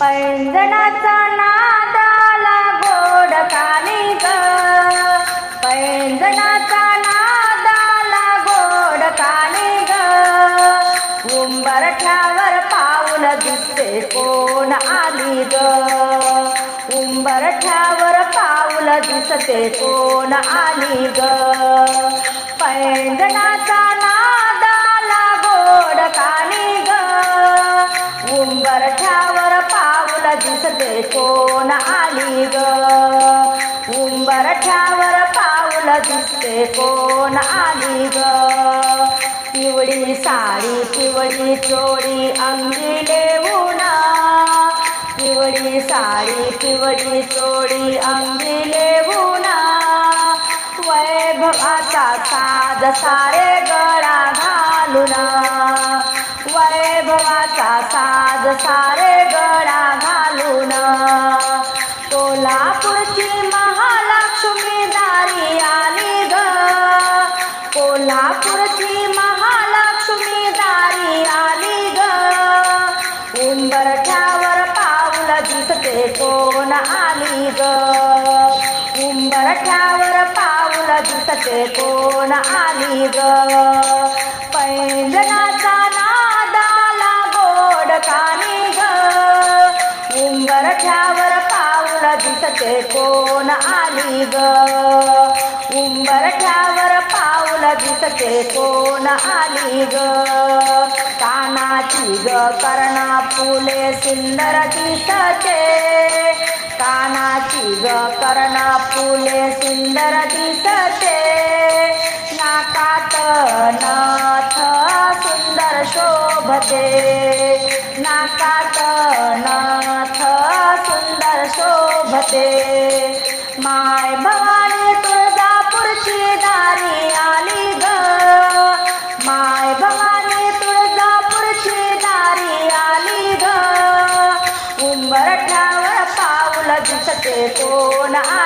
पैंजणाचा नादाला गोड कानी ग. पैंजणाचा नादाला गोड कानी ग. उंबरठ्यावर पाऊल दिसते कोण आली ग. उंबरठ्यावर पाऊल दिसते कोण आली ग. पैंजणाचा ना कोण आली ग? उंबरठ्यावर पाऊल दिसते कोण आली ग? पिवळी साडी पिवळी चोळी अंगी लेऊना. पिवळी साडी पिवळी चोळी अंगी लेऊना. वैभवाचा साज सारे गळा घालूना. वैभवाचा साज सारे कोण आली ग. उंबरठ्यावर पाऊल दिसते कोण आली ग? पैंजनाचा नादाला गोड कानी ग. उंबरठ्यावर पाऊल दिसते कोण आली ग? उंबरठ्यावर पाऊल दिसते कोण आली ग? कानाची ग कर्णा फुले सुंदर दिसते. कानाची ग कर्णा फुले सुंदर दिसते. नाकात नाथ सुंदर शोभते. नाकात नाथ सुंदर शोभते.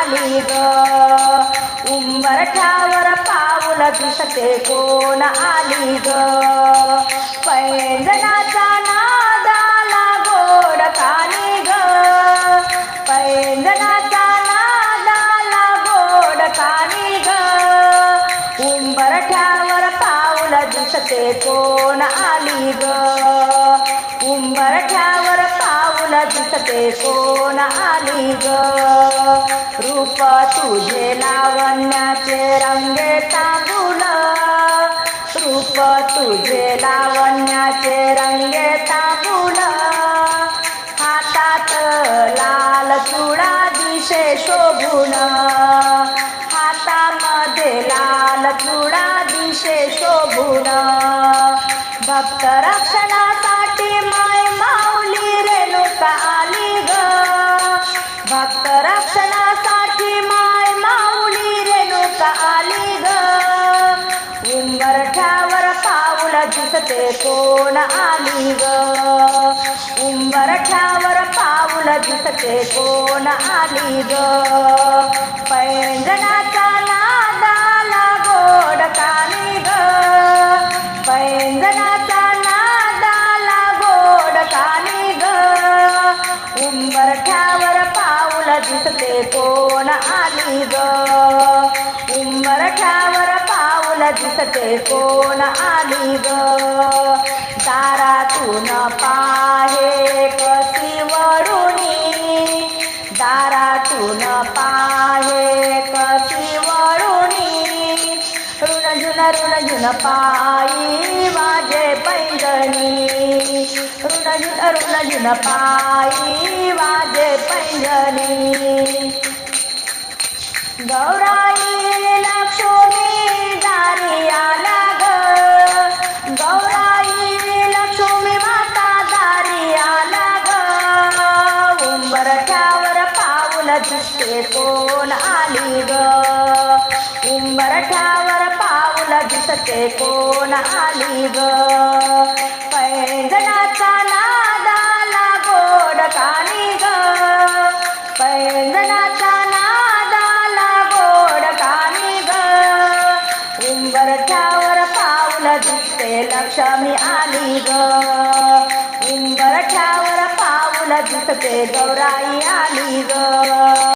आली ग उंबरठ्यावर पाऊल दिसते कोण आली ग पैंजनाचा नादाला गोड कानी ग पैंजनाचा नादाला गोड कानी ग उंबरठ्यावर पाऊल दिसते कोण आली ग उंबरठ्यावर पाऊल दिसते कोण आली ग? रूप तुझे लावण्याचे रंगे तांबूल. रूप तुझे लावण्याचे रंगे तांबूल. हातात लाल चुडा दिशे शोभून. हातामध्ये लाल चुडा दिशे शोभून. भक्त दर्शनासाठी माय माऊली रेणुका आली ग. उंबरठ्यावर पाऊल दिसते कोण आली ग? उंबरठ्यावर पाऊल दिसते कोण आली ग? पैंजणाचा दिसते कोण आली ग? उंबरठ्यावर पाऊल दिसते कोण आली ग? दारातून पाहे कशी वरुणी दारातून पाहे कशी वरुणी ऋण झुन ऋण झुन पायी माझे पैंजणी ऋण झुन ऋण झुन पायी माझे पैंजणी गौराई लक्ष्मी दारी आला ग. गौराई लक्ष्मी माता दारी आला ग. उंबरठ्यावर पाऊल दिसते कोण आली ग? उंबरठ्यावर पाऊल दिसते कोण आली ग? पैंजणाचा पावलं दिसते लक्ष्मी आली ग. उंबरठ्यावर पावलं दिसते गौराई आली ग.